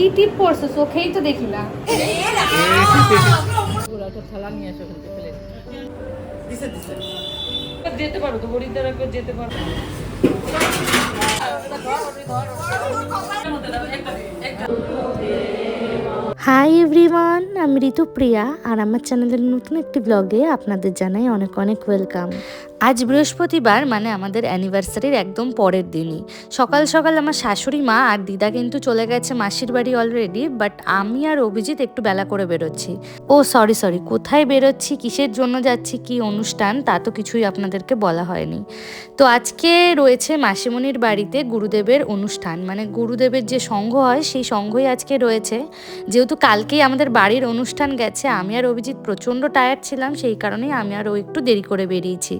কি টিপ পড়ছো চোখেই তো দেখি না। হাই এভরিওয়ান আমি ঋতুপ্রিয়া, আর আমার চ্যানেলের নতুন একটি ব্লগে আপনাদের জানাই অনেক অনেক ওয়েলকাম আজ বৃহস্পতিবার মানে আমাদের অ্যানিভার্সারির একদম পরের দিনই। সকাল সকাল আমার শাশুড়ি মা আর দিদা কিন্তু চলে গেছে মাসির বাড়ি অলরেডি বাট আমি আর অভিজিৎ একটু বেলা করে বেরোচ্ছি। ও সরি সরি কোথায় বেরোচ্ছি, কিসের জন্য যাচ্ছি, কি অনুষ্ঠান, তা তো কিছুই আপনাদেরকে বলা হয়নি। তো আজকে রয়েছে মাসিমণির বাড়িতে গুরুদেবের অনুষ্ঠান। মানে গুরুদেবের যে সংঘ হয়, সেই সংঘই আজকে রয়েছে। যেহেতু কালকেই আমাদের বাড়ির অনুষ্ঠান গেছে, আমি আর অভিজিৎ প্রচণ্ড টায়ার্ড ছিলাম, সেই কারণেই আমি আর ও একটু দেরি করে বেরিয়েছি।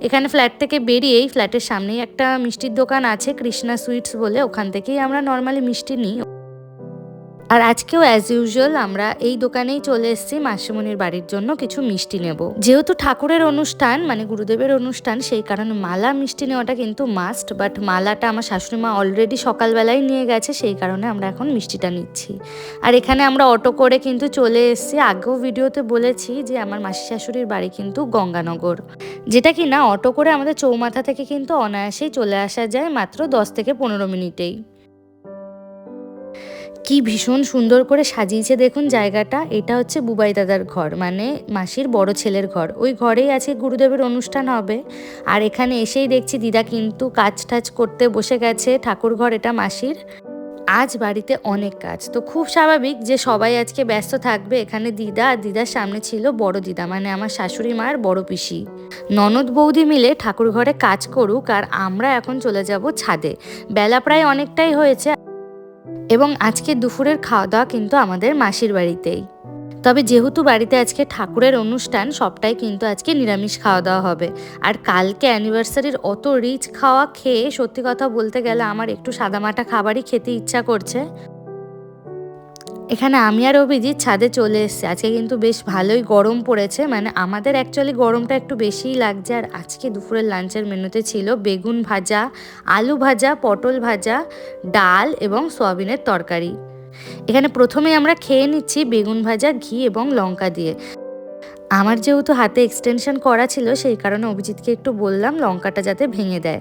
এখানে ফ্ল্যাট থেকে বেরিয়েই ফ্ল্যাটের সামনেই একটা মিষ্টির দোকান আছে, কৃষ্ণা সুইটস বলে। ওখান থেকেই আমরা নর্মালি মিষ্টি নিই। আর আজকেও অ্যাজ ইউজুয়াল আমরা এই দোকানেই চলে এসেছি মাসিমণির বাড়ির জন্য কিছু মিষ্টি নেব। যেহেতু ঠাকুরের অনুষ্ঠান মানে গুরুদেবের অনুষ্ঠান, সেই কারণে মালা মিষ্টি নেওয়াটা কিন্তু মাস্ট বাট মালাটা আমার শাশুড়ি মা অলরেডি সকালবেলায় নিয়ে গেছে, সেই কারণে আমরা এখন মিষ্টিটা নিচ্ছি। আর এখানে আমরা অটো করে কিন্তু চলে এসেছি। আগেও ভিডিওতে বলেছি যে আমার মাসি শাশুড়ির বাড়ি কিন্তু গঙ্গানগর, যেটা কি না অটো করে আমাদের চৌমাথা থেকে কিন্তু অনায়াসেই চলে আসা যায় মাত্র দশ থেকে পনেরো মিনিটেই। কি ভীষণ সুন্দর করে সাজিয়েছে দেখুন জায়গাটা। এটা হচ্ছে বুবাই দাদার ঘর মানে মাসির বড় ছেলের ঘর। ওই ঘরেই আছে গুরুদেবের অনুষ্ঠান হবে। আর এখানে এসেই দেখছি দিদা কিন্তু কাজ টাজ করতে বসে গেছে, ঠাকুর ঘর এটা মাসির। আজ বাড়িতে অনেক কাজ। তো খুব স্বাভাবিক যে সবাই আজকে ব্যস্ত থাকবে, এখানে দিদা আর দিদার সামনে ছিল বড় দিদা মানে আমার শাশুড়ি মার বড় পিসি। ননদ বৌদি মিলে ঠাকুর ঘরে কাজ করুক আর আমরা এখন চলে যাব ছাদে। বেলা প্রায় অনেকটাই হয়েছে। এবং আজকে দুপুরের খাওয়া দাওয়া কিন্তু আমাদের মাসির বাড়িতেই। তবে যেহেতু বাড়িতে আজকে ঠাকুরের অনুষ্ঠান, সবটাই কিন্তু আজকে নিরামিষ খাওয়া দাওয়া হবে। আর কালকে অ্যানিভার্সারির অত রিচ খাওয়া খেয়ে সত্যি কথা বলতে গেলে আমার একটু সাদামাটা খাবারই খেতে ইচ্ছা করছে। এখানে আমি আর অভিজিৎ ছাদে চলে এসেছি। আজকে কিন্তু বেশ ভালোই গরম পড়েছে। মানে আমাদের অ্যাকচুয়ালি গরমটা একটু বেশিই লাগছে। আর আজকে দুপুরের লাঞ্চের মেনুতে ছিল বেগুন ভাজা, আলু ভাজা, পটল ভাজা, ডাল এবং সয়াবিনের তরকারি। এখানে প্রথমে আমরা খেয়ে নিচ্ছি বেগুন ভাজা, ঘি এবং লঙ্কা দিয়ে। আমার যেহেতু হাতে এক্সটেনশন করা ছিল, সেই কারণে অভিজিৎকে একটু বললাম লঙ্কাটা যাতে ভেঙে দেয়।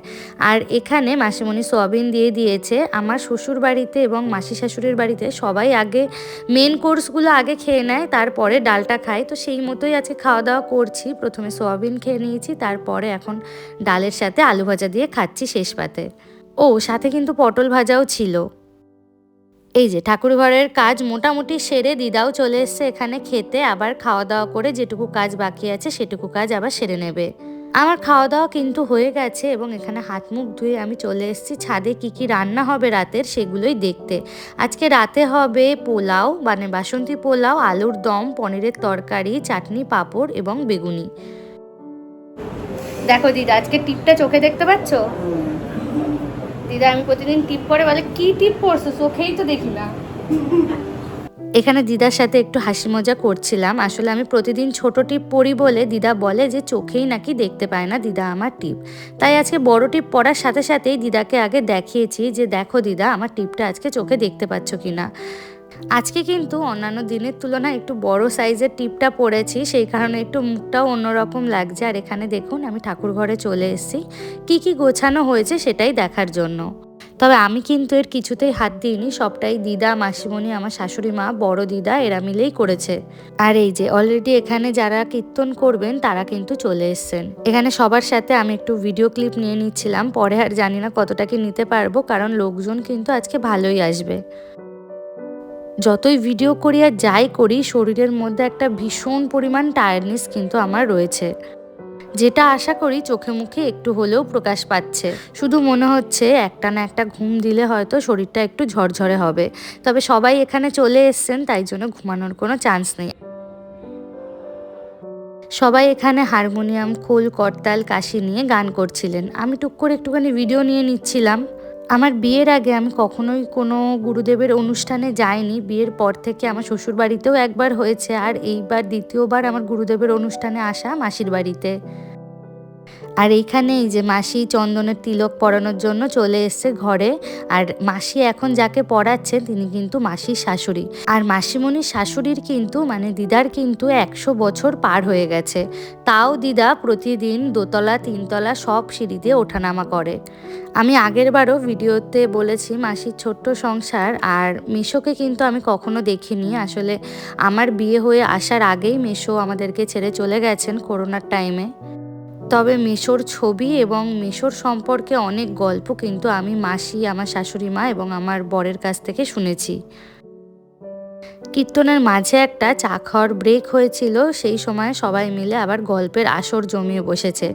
আর এখানে মাসিমণি সোয়াবিন দিয়ে দিয়েছে। আমার শ্বশুর বাড়িতে এবং মাসি শাশুড়ির বাড়িতে সবাই আগে মেন কোর্সগুলো আগে খেয়ে নেয়, তারপরে ডালটা খায়। তো সেই মতোই আজকে খাওয়া দাওয়া করছি। প্রথমে সোয়াবিন খেয়ে নিয়েছি, তারপরে এখন ডালের সাথে আলু ভাজা দিয়ে খাচ্ছি শেষ পাতে। ও, সাথে কিন্তু পটল ভাজাও ছিল। এই যে ঠাকুর ঘরের কাজ মোটামুটি সেরে দিদাও চলে এসছে এখানে খেতে, আবার খাওয়া দাওয়া করে যেটুকু কাজ বাকি আছে সেটুকু কাজ আবার সেরে নেবে। আমার খাওয়া দাওয়া কিন্তু হয়ে গেছে এবং এখানে হাত মুখ ধুয়ে আমি চলে এসেছি। ছাদে কি কি রান্না হবে রাতের সেগুলোই দেখতে। আজকে রাতে হবে পোলাও মানে বাসন্তী পোলাও, আলুর দম, পনিরের তরকারি, চাটনি, পাঁপড় এবং বেগুনি। দেখো দিদা, আজকে টিপটা চোখে দেখতে পাচ্ছ? দিদা, আমি প্রতিদিন টিপ পরে বলে কি টিপ পড়ছো চোখেই তো দেখি না। এখানে দিদার সাথে একটু হাসি মজা করছিলাম। আসলে আমি প্রতিদিন ছোট টিপ পরি বলে দিদা বলে যে, চোখেই নাকি দেখতে পায় না দিদা আমার টিপ। তাই আজকে বড় টিপ পরার সাথে সাথেই দিদাকে আগে দেখিয়েছি যে, দেখো দিদা, আমার টিপটা আজকে চোখে দেখতে পাচ্ছ কি না আজকে কিন্তু অন্যান্য দিনের তুলনায় একটু বড় সাইজের টিপটা পরেছি, সেই কারণে একটু মুখটাও অন্যরকম লাগছে। আর এখানে দেখুন, আমি ঠাকুর ঘরে চলে এসেছি। কি কি গোছানো হয়েছে সেটাই দেখার জন্য। তবে আমি কিন্তু এর কিছুতেই হাত দিইনি, সবটাই দিদা, মাসিমণি, আমার শাশুড়ি মা, বড় দিদা, এরা মিলেই করেছে। আর এই যে অলরেডি এখানে যারা কীর্তন করবেন, তারা কিন্তু চলে এসছেন। এখানে সবার সাথে আমি একটু ভিডিও ক্লিপ নিয়ে নিচ্ছিলাম, পরে আর জানি না কতটা কি নিতে পারব, কারণ লোকজন কিন্তু আজকে ভালোই আসবে। যতই ভিডিও করি আর যাই করি, শরীরের মধ্যে একটা ভীষণ পরিমাণ টায়ার্ডনেস কিন্তু আমার রয়েছে। যেটা আশা করি চোখে মুখে একটু হলেও প্রকাশ পাচ্ছে। শুধু মনে হচ্ছে একটা না একটা ঘুম দিলে হয়তো শরীরটা একটু ঝরঝরে হবে। তবে সবাই এখানে চলে এসছেন, তাই জন্য ঘুমানোর কোনো চান্স নেই। সবাই এখানে হারমোনিয়াম, খোল, করতাল, কাশি নিয়ে গান করছিলেন। আমি টুক করে একটুখানি ভিডিও নিয়ে নিচ্ছিলাম। আমার বিয়ের আগে আমি কখনোই কোনো গুরুদেবের অনুষ্ঠানে যাইনি। বিয়ের পর থেকে আমার শ্বশুর বাড়িতেও একবার হয়েছে। আর এইবার দ্বিতীয়বার আমার গুরুদেবের অনুষ্ঠানে আসা মাসির বাড়িতে। আর এইখানে এই যে মাসি চন্দনের তিলক পরানোর জন্য চলে এসছে ঘরে। আর মাসি এখন যাকে পড়াচ্ছে তিনি কিন্তু মাসির শাশুড়ি। আর মাসিমণির শাশুড়ির কিন্তু মানে দিদার কিন্তু একশো বছর পার হয়ে গেছে। তাও দিদা প্রতিদিন দোতলা, তিনতলা সব সিঁড়ি দিয়ে ওঠানামা করে। আমি আগের বারও ভিডিওতে বলেছি মাসির ছোট্ট সংসার আর মিশোকে কিন্তু আমি কখনো দেখিনি। আসলে আমার বিয়ে হয়ে আসার আগেই মেশো আমাদেরকে ছেড়ে চলে গেছেন করোনার টাইমে তবে মিশোর ছবি এবং মিশোর সম্পর্কে অনেক গল্প কিন্তু আমি মাসি, আমার শাশুড়ি মা এবং আমার বরের কাছ থেকে শুনেছি। কীর্তনের মাঝে একটা চা খাওয়ার ব্রেক হয়েছিল, সেই সময় সবাই মিলে আবার গল্পের আসর জমিয়ে বসেছে।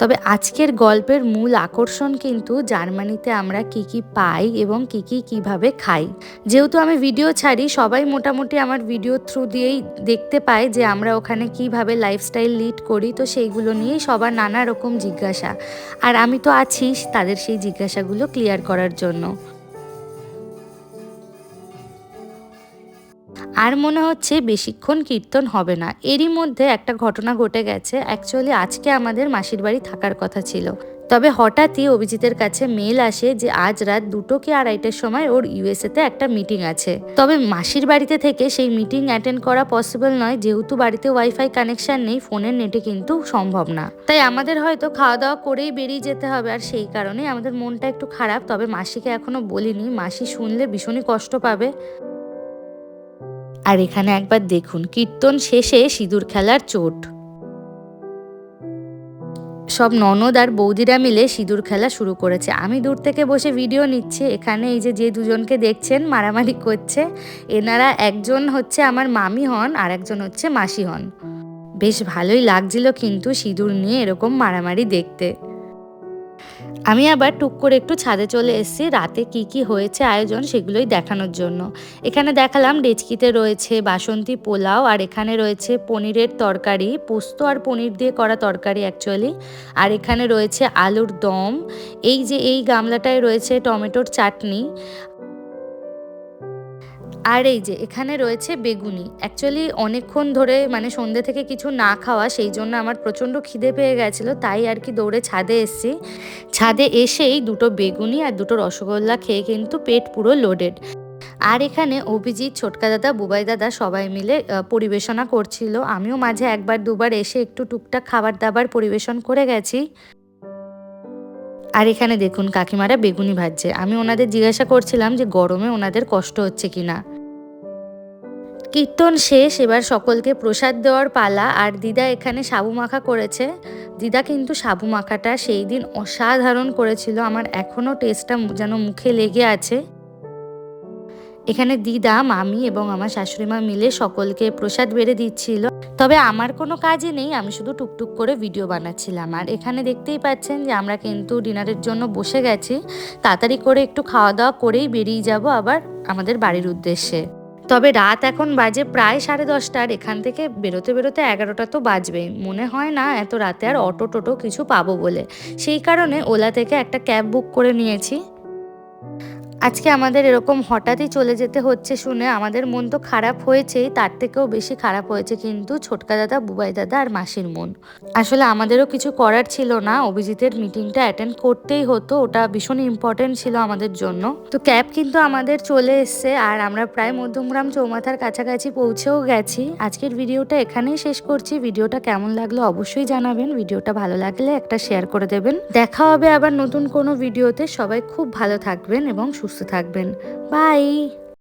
তবে আজকের গল্পের মূল আকর্ষণ কিন্তু জার্মানিতে আমরা কি কি পাই এবং কি কি কীভাবে খাই। যেহেতু আমি ভিডিও ছাড়ি, সবাই মোটামুটি আমার ভিডিও থ্রু দিয়েই দেখতে পায় যে আমরা ওখানে কীভাবে লাইফস্টাইল লিড করি, তো সেইগুলো নিয়েই সবার নানা রকম জিজ্ঞাসা। আর আমি তো আছি তাদের সেই জিজ্ঞাসাগুলো ক্লিয়ার করার জন্য। আর মনে হচ্ছে বেশিক্ষণ কীর্তন হবে না। এরই মধ্যে একটা ঘটনা ঘটে গেছে। অ্যাকচুয়ালি আজকে আমাদের মাসির বাড়ি থাকার কথা ছিল। তবে হঠাৎই অভিজিতের কাছে মেল আসে যে, আজ রাত দুটো কি আড়াইটার সময় ওর ইউএসএতে একটা মিটিং আছে। তবে মাসির বাড়িতে থেকে সেই মিটিং অ্যাটেন্ড করা পসিবল নয়। যেহেতু বাড়িতে ওয়াইফাই কানেকশন নেই, ফোনের নেটে কিন্তু সম্ভব না। তাই আমাদের হয়তো খাওয়া দাওয়া করেই বেরিয়ে যেতে হবে। আর সেই কারণে আমাদের মনটা একটু খারাপ। তবে মাসিকে এখনও বলিনি। মাসি শুনলে ভীষণই কষ্ট পাবে। আর এখানে একবার দেখুন, কীর্তন শেষে সিঁদুর খেলার চোট। সব ননদ আর বৌদিরা মিলে সিঁদুর খেলা শুরু করেছে। আমি দূর থেকে বসে ভিডিও নিচ্ছি। এখানে এই যে যে দুজনকে দেখছেন, মারামারি করছে। এনারা একজন হচ্ছে আমার মামি হন, আর একজন হচ্ছে মাসি হন। বেশ ভালোই লাগছিল কিন্তু সিঁদুর নিয়ে এরকম মারামারি দেখতে। আমি আবার টুক করে একটু ছাদে চলে এসেছি। রাতে কি কি হয়েছে, আয়োজন সেগুলোই দেখানোর জন্য। এখানে দেখালাম ডেচকিতে রয়েছে বাসন্তী পোলাও আর এখানে রয়েছে পনিরের তরকারি, পোস্ত আর পনির দিয়ে করা তরকারি অ্যাকচুয়ালি আর এখানে রয়েছে আলুর দম। এই যে এই গামলাটায় রয়েছে টমেটোর চাটনি। আর এই যে, এখানে রয়েছে বেগুনি। অ্যাকচুয়ালি অনেকক্ষণ ধরে মানে সন্ধে থেকে কিছু না খাওয়া, সেই জন্য আমার প্রচণ্ড খিদে পেয়ে গেছিল, তাই আর কি দৌড়ে ছাদে এসেছি। ছাদে এসেই দুটো বেগুনি আর দুটো রসগোল্লা খেয়ে কিন্তু পেট পুরো লোডেড আর এখানে অভিজিৎ, ছোটকা দাদা, বুবাই দাদা সবাই মিলে পরিবেশনা করছিল। আমিও মাঝে একবার দুবার এসে একটু টুকটাক খাবার দাবার পরিবেশন করে গেছি। আর এখানে দেখুন, কাকিমারা বেগুনি ভাজছে। আমি ওনাদের জিজ্ঞাসা করছিলাম যে গরমে ওনাদের কষ্ট হচ্ছে কিনা। কীর্তন শেষ, এবার সকলকে প্রসাদ দেওয়ার পালা। আর দিদা এখানে সাবু মাখা করেছে। দিদা কিন্তু সাবু মাখাটা সেই দিন অসাধারণ করেছিল। আমার এখনও টেস্টটা যেন মুখে লেগে আছে। এখানে দিদা, মামি এবং আমার শাশুড়ি মা মিলে সকলকে প্রসাদ বেড়ে দিচ্ছিল। তবে আমার কোনো কাজই নেই, আমি শুধু টুকটুক করে ভিডিও বানাচ্ছিলাম। আর এখানে দেখতেই পাচ্ছেন যে আমরা কিন্তু ডিনারের জন্য বসে গেছি। তাড়াতাড়ি করে একটু খাওয়া দাওয়া করেই বেরিয়ে যাব আবার আমাদের বাড়ির উদ্দেশ্যে। তবে রাত এখন বাজে প্রায় সাড়ে দশটার, এখান থেকে বেরোতে বেরোতে এগারোটা তো বাজবেই। মনে হয় না এত রাতে আর অটো টোটো কিছু পাবো বলে। সেই কারণে ওলা থেকে একটা ক্যাব বুক করে নিয়েছি। আজকে আমাদের এরকম হঠাৎই চলে যেতে হচ্ছে শুনে আমাদের মন তো খারাপ হয়েছেই, তার থেকেও বেশি খারাপ হয়েছে কিন্তু ছোটকা দাদা, বুবাই দাদা আর মাসির মন। আসলে আমাদেরও কিছু করার ছিল না, অভিজিতের মিটিংটা অ্যাটেন্ড করতেই হতো, ওটা ভীষণ ইম্পর্টেন্ট ছিল আমাদের জন্য। তো ক্যাব কিন্তু আমাদের চলে এসছে আর আমরা প্রায় মধ্যমগ্রাম চৌমাথার কাছাকাছি পৌঁছেও গেছি। আজকের ভিডিওটা এখানেই শেষ করছি। ভিডিওটা কেমন লাগল অবশ্যই জানাবেন। ভিডিওটা ভালো লাগলে একটা শেয়ার করে দেবেন। দেখা হবে আবার নতুন কোনো ভিডিওতে সবাই খুব ভালো থাকবেন এবং সুস্থ থাকবেন। বাই।